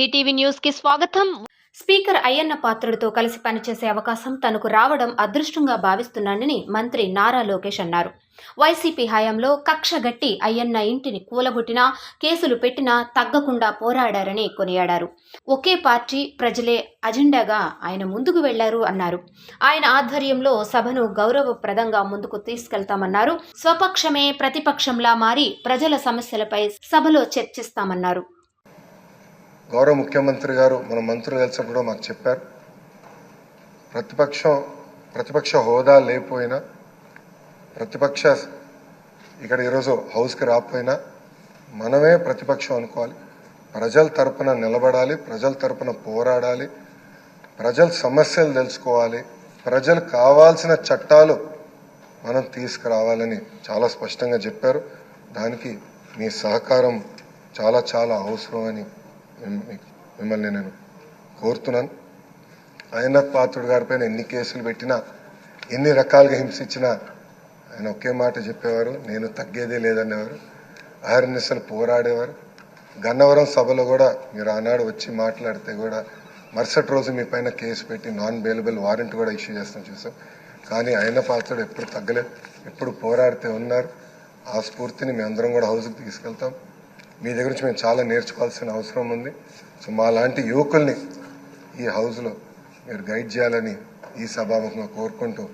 DTV న్యూస్కి స్వాగతం. Speaker Ayyanna పాత్రుడితో కలిసి పనిచేసే అవకాశం తనకు రావడం అదృష్టంగా భావిస్తున్నానని మంత్రి నారా లోకేష్ అన్నారు. వైసీపీ హయాంలో కక్ష గట్టి అయ్యన్న ఇంటిని కూలగొట్టినా కేసులు పెట్టినా తగ్గకుండా పోరాడారని కొనియాడారు. ఒకే పార్టీ ప్రజలే అజెండాగా ఆయన ముందుకు వెళ్ళారు అన్నారు. ఆయన ఆధ్వర్యంలో సభను గౌరవప్రదంగా ముందుకు తీసుకెళ్తామన్నారు. స్వపక్షమే ప్రతిపక్షంలా మారి ప్రజల సమస్యలపై సభలో చర్చిస్తామన్నారు. గౌరవ ముఖ్యమంత్రి గారు మన మంత్రులు కలిసినప్పుడు కూడా మాకు చెప్పారు. ప్రతిపక్షం ప్రతిపక్ష హోదా లేకపోయినా ప్రతిపక్ష ఇక్కడ ఈరోజు హౌస్కి రాకపోయినా మనమే ప్రతిపక్షం అనుకోవాలి. ప్రజల తరపున నిలబడాలి ప్రజల తరపున పోరాడాలి ప్రజల సమస్యలు తెలుసుకోవాలి ప్రజలు కావాల్సిన చట్టాలు మనం తీసుకురావాలని చాలా స్పష్టంగా చెప్పారు. దానికి మీ సహకారం చాలా చాలా అవసరం అని మిమ్మల్ని నేను కోరుతున్నాను. ఆయన పాత్రుడు గారిపైన ఎన్ని కేసులు పెట్టినా ఎన్ని రకాలుగా హింసించినా ఆయన ఒకే మాట చెప్పేవారు నేను తగ్గేదే లేదనేవారు అహర్నిశలు పోరాడేవారు. గన్నవరం సభలో కూడా మీరు ఆనాడు వచ్చి మాట్లాడితే కూడా మరుసటి రోజు మీ పైన కేసు పెట్టి నాన్ బెయిలబుల్ వారెంట్ కూడా ఇష్యూ చేస్తాం చూసాం. కానీ ఆయన పాత్రుడు ఎప్పుడు తగ్గలేదు ఎప్పుడు పోరాడితే ఉన్నారు. ఆ స్ఫూర్తిని మేము అందరం కూడా హౌస్కి తీసుకెళ్తాం. మీ దగ్గర నుంచి మేము చాలా నేర్చుకోవాల్సిన అవసరం ఉంది. సో మా లాంటి యువకుల్ని ఈ హౌస్లో మీరు గైడ్ చేయాలని ఈ సభాముఖంగా కోరుకుంటూ